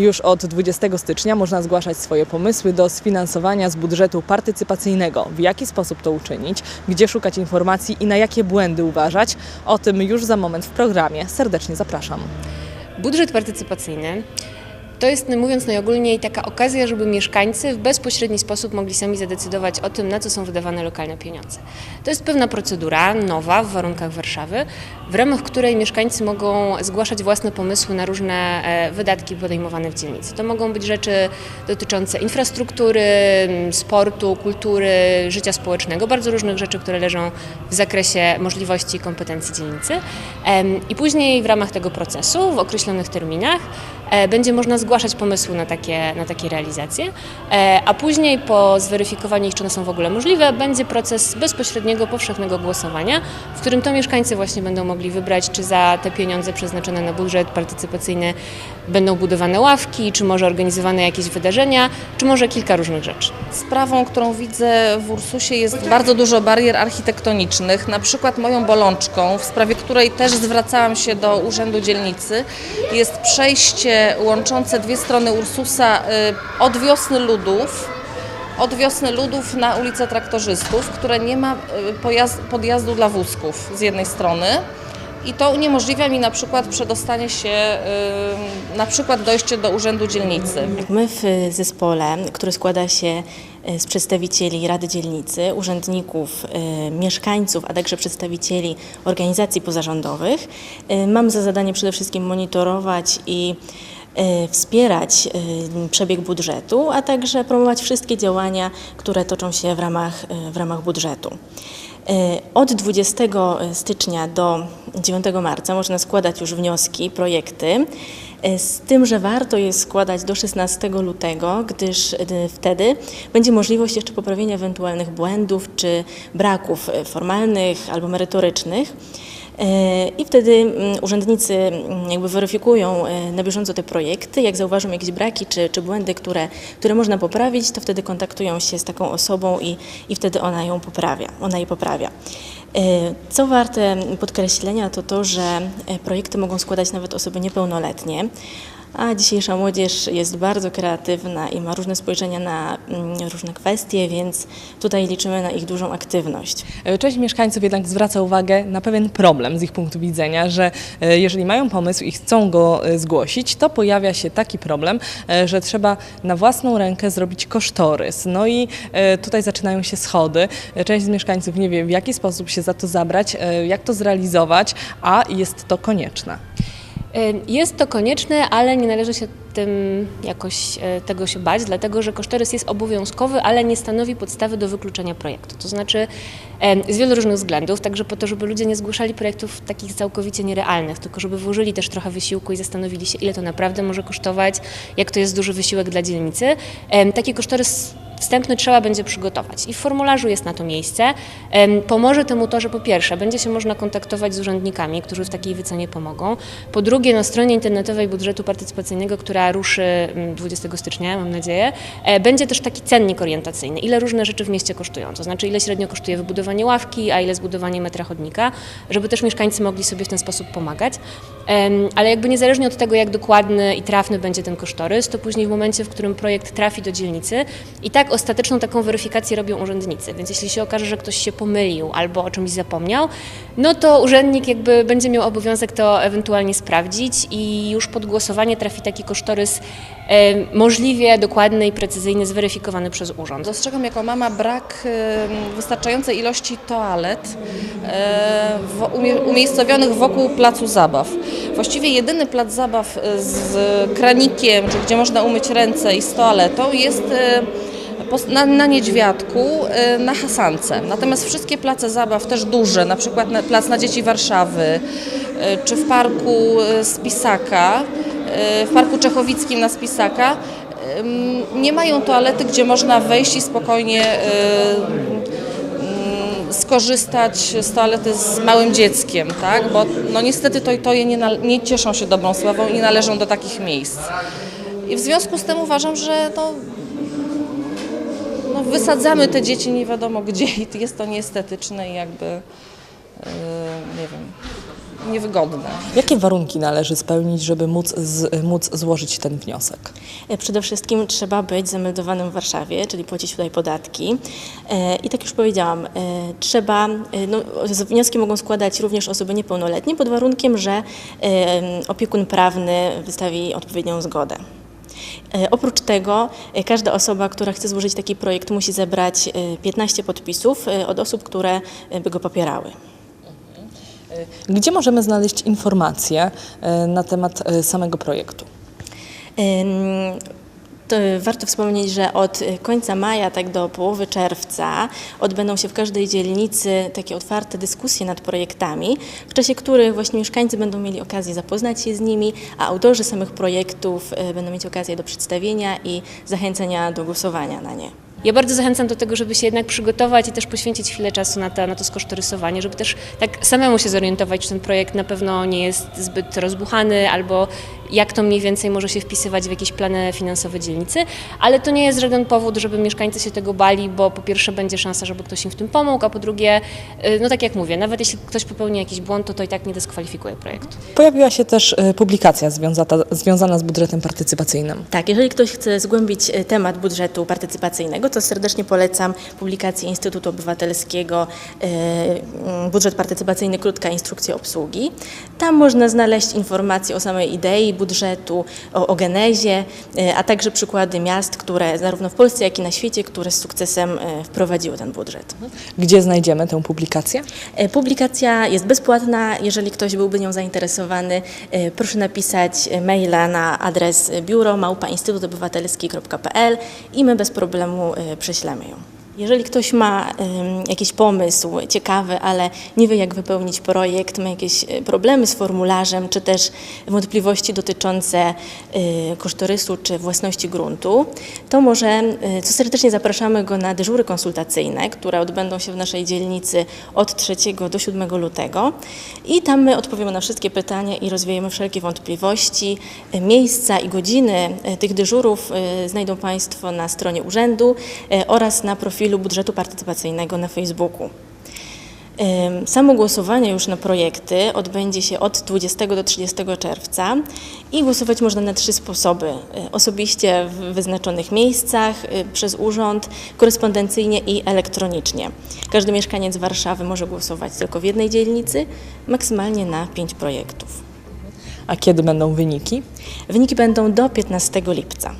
Już od 20 stycznia można zgłaszać swoje pomysły do sfinansowania z budżetu partycypacyjnego. W jaki sposób to uczynić, gdzie szukać informacji i na jakie błędy uważać? O tym już za moment w programie. Serdecznie zapraszam. Budżet partycypacyjny to jest, mówiąc najogólniej, taka okazja, żeby mieszkańcy w bezpośredni sposób mogli sami zadecydować o tym, na co są wydawane lokalne pieniądze. To jest pewna procedura, nowa w warunkach Warszawy, w ramach której mieszkańcy mogą zgłaszać własne pomysły na różne e, wydatki podejmowane w dzielnicy. To mogą być rzeczy dotyczące infrastruktury, sportu, kultury, życia społecznego, bardzo różnych rzeczy, które leżą w zakresie możliwości i kompetencji dzielnicy. I później w ramach tego procesu, w określonych terminach, będzie można zgłaszać pomysły na takie, na takie realizacje, e, a później po zweryfikowaniu ich, czy one są w ogóle możliwe, będzie proces bezpośredniego, powszechnego głosowania, w którym to mieszkańcy właśnie będą mogli wybrać, czy za te pieniądze przeznaczone na budżet partycypacyjny będą budowane ławki, czy może organizowane jakieś wydarzenia, czy może kilka różnych rzeczy. Sprawą, którą widzę w Ursusie jest bardzo dużo barier architektonicznych. Na przykład moją bolączką, w sprawie której też zwracałam się do Urzędu Dzielnicy, jest przejście łączące dwie strony Ursusa y, od Wiosny Ludów, od Wiosny Ludów na ulicę Traktorzystów, które nie ma y, podjazdu dla wózków z jednej strony. I to uniemożliwia mi na przykład przedostanie się, na przykład dojście do Urzędu Dzielnicy. My w zespole, który składa się e, z przedstawicieli Rady Dzielnicy, urzędników, e, mieszkańców, a także przedstawicieli organizacji pozarządowych, e, mamy za zadanie przede wszystkim monitorować i wspierać przebieg budżetu, a także promować wszystkie działania, które toczą się w ramach, w ramach budżetu. E, Od 20 stycznia do 9 marca można składać już wnioski, projekty, e, z tym, że warto je składać do 16 lutego, gdyż e, wtedy będzie możliwość jeszcze poprawienia ewentualnych błędów czy braków e, formalnych albo merytorycznych. E, I wtedy mm, urzędnicy mm, jakby weryfikują e, na bieżąco te projekty. Jak zauważą jakieś braki czy, czy błędy, które, które można poprawić, to wtedy kontaktują się z taką osobą i, i wtedy ona ją poprawia. Ona je poprawia. E, Co warte podkreślenia, to to, że projekty mogą składać nawet osoby niepełnoletnie. A dzisiejsza młodzież jest bardzo kreatywna i ma różne spojrzenia na mm, różne kwestie, więc tutaj liczymy na ich dużą aktywność. E, Część mieszkańców jednak zwraca uwagę na pewien problem z ich punktu widzenia, że e, jeżeli mają pomysł i chcą go e, zgłosić, to pojawia się taki problem, że trzeba na własną rękę zrobić kosztorys. No i tutaj zaczynają się schody. Część z mieszkańców nie wie, w jaki sposób się za to zabrać, jak to zrealizować, a jest to konieczne. Jest to konieczne, ale nie należy się tym jakoś e, tego się bać, dlatego że kosztorys jest obowiązkowy, ale nie stanowi podstawy do wykluczenia projektu. To znaczy z wielu różnych względów, także po to, żeby ludzie nie zgłaszali projektów takich całkowicie nierealnych, tylko żeby włożyli też trochę wysiłku i zastanowili się, ile to naprawdę może kosztować, jak to jest duży wysiłek dla dzielnicy. Taki kosztorys wstępny trzeba będzie przygotować i w formularzu jest na to miejsce. Pomoże temu to, że po pierwsze będzie się można kontaktować z urzędnikami, którzy w takiej wycenie pomogą. Po drugie na stronie internetowej budżetu partycypacyjnego, która ruszy mm, 20 stycznia, mam nadzieję, e, będzie też taki cennik orientacyjny, ile różne rzeczy w mieście kosztują, to znaczy ile średnio kosztuje wybudowanie ławki, a ile zbudowanie metra chodnika, żeby też mieszkańcy mogli sobie w ten sposób pomagać. Ale jakby niezależnie od tego, jak dokładny i trafny będzie ten kosztorys, to później w momencie, w którym projekt trafi do dzielnicy, i tak ostateczną taką weryfikację robią urzędnicy. Więc jeśli się okaże, że ktoś się pomylił albo o czymś zapomniał, no to urzędnik jakby będzie miał obowiązek to ewentualnie sprawdzić i już pod głosowanie trafi taki kosztorys możliwie dokładny i precyzyjny, zweryfikowany przez urząd. Dostrzegam jako mama brak wystarczającej ilości toalet umiejscowionych wokół placu zabaw. Właściwie jedyny plac zabaw e, z kranikiem, czy gdzie można umyć ręce i z toaletą jest na, na Niedźwiadku, e, na Hasance. Natomiast wszystkie place zabaw, też duże, na przykład Plac na Dzieci Warszawy, e, czy w parku Spisaka, e, w parku Czechowickim na Spisaka, nie mają toalety, gdzie można wejść i spokojnie y, y, skorzystać z toalety z małym dzieckiem, tak? Bo no niestety to i to je nie, nie cieszą się dobrą sławą i należą do takich miejsc. I w związku z tym uważam, że no wysadzamy te dzieci nie wiadomo gdzie i jest to nieestetyczne i jakby y, nie wiem. niewygodne. Jakie warunki należy spełnić, żeby móc, z, móc złożyć ten wniosek? E, Przede wszystkim trzeba być zameldowanym w Warszawie, czyli płacić tutaj podatki. E, I tak już powiedziałam, e, trzeba, e, no, wnioski mogą składać również osoby niepełnoletnie pod warunkiem, że e, opiekun prawny wystawi odpowiednią zgodę. E, Oprócz tego e, każda osoba, która chce złożyć taki projekt musi zebrać e, 15 podpisów e, od osób, które by go popierały. Gdzie możemy znaleźć informacje na temat samego projektu? To warto wspomnieć, że od końca maja tak do połowy czerwca odbędą się w każdej dzielnicy takie otwarte dyskusje nad projektami, w czasie których właśnie mieszkańcy będą mieli okazję zapoznać się z nimi, a autorzy samych projektów y, będą mieć okazję do przedstawienia i zachęcenia do głosowania na nie. Ja bardzo zachęcam do tego, żeby się jednak przygotować i też poświęcić chwilę czasu na to, na to skosztorysowanie, żeby też tak samemu się zorientować, czy ten projekt na pewno nie jest zbyt rozbuchany albo jak to mniej więcej może się wpisywać w jakieś plany finansowe dzielnicy, ale to nie jest żaden powód, żeby mieszkańcy się tego bali, bo po pierwsze będzie szansa, żeby ktoś im w tym pomógł, a po drugie, y, no tak jak mówię, nawet jeśli ktoś popełni jakiś błąd, to to i tak nie dyskwalifikuje projektu. Pojawiła się też e, publikacja związana z budżetem partycypacyjnym. Tak, jeżeli ktoś chce zgłębić e, temat budżetu partycypacyjnego, to serdecznie polecam publikację Instytutu Obywatelskiego mm, Budżet partycypacyjny, krótka instrukcja obsługi. Tam można znaleźć informacje o samej idei budżetu, o, o genezie, e, a także przykłady miast, które zarówno w Polsce, jak i na świecie, które z sukcesem e, wprowadziły ten budżet. Gdzie znajdziemy tę publikację? E, Publikacja jest bezpłatna. Jeżeli ktoś byłby nią zainteresowany, proszę napisać maila na adres biuro małpainstytutobywatelski.pl i my bez problemu prześlemy ją. Jeżeli ktoś ma jakiś pomysł ciekawy, ale nie wie jak wypełnić projekt, ma jakieś e, problemy z formularzem, czy też wątpliwości dotyczące e, kosztorysu czy własności gruntu, to może, e, co serdecznie zapraszamy go na dyżury konsultacyjne, które odbędą się w naszej dzielnicy od 3 do 7 lutego i tam my odpowiemy na wszystkie pytania i rozwiejemy wszelkie wątpliwości. Miejsca i godziny tych dyżurów znajdą Państwo na stronie urzędu oraz na profilu budżetu partycypacyjnego na Facebooku. Samo głosowanie już na projekty odbędzie się od 20 do 30 czerwca i głosować można na trzy sposoby. Y, Osobiście w wyznaczonych miejscach, y, przez urząd, korespondencyjnie i elektronicznie. Każdy mieszkaniec Warszawy może głosować tylko w jednej dzielnicy, maksymalnie na pięć projektów. A kiedy będą wyniki? Wyniki będą do 15 lipca.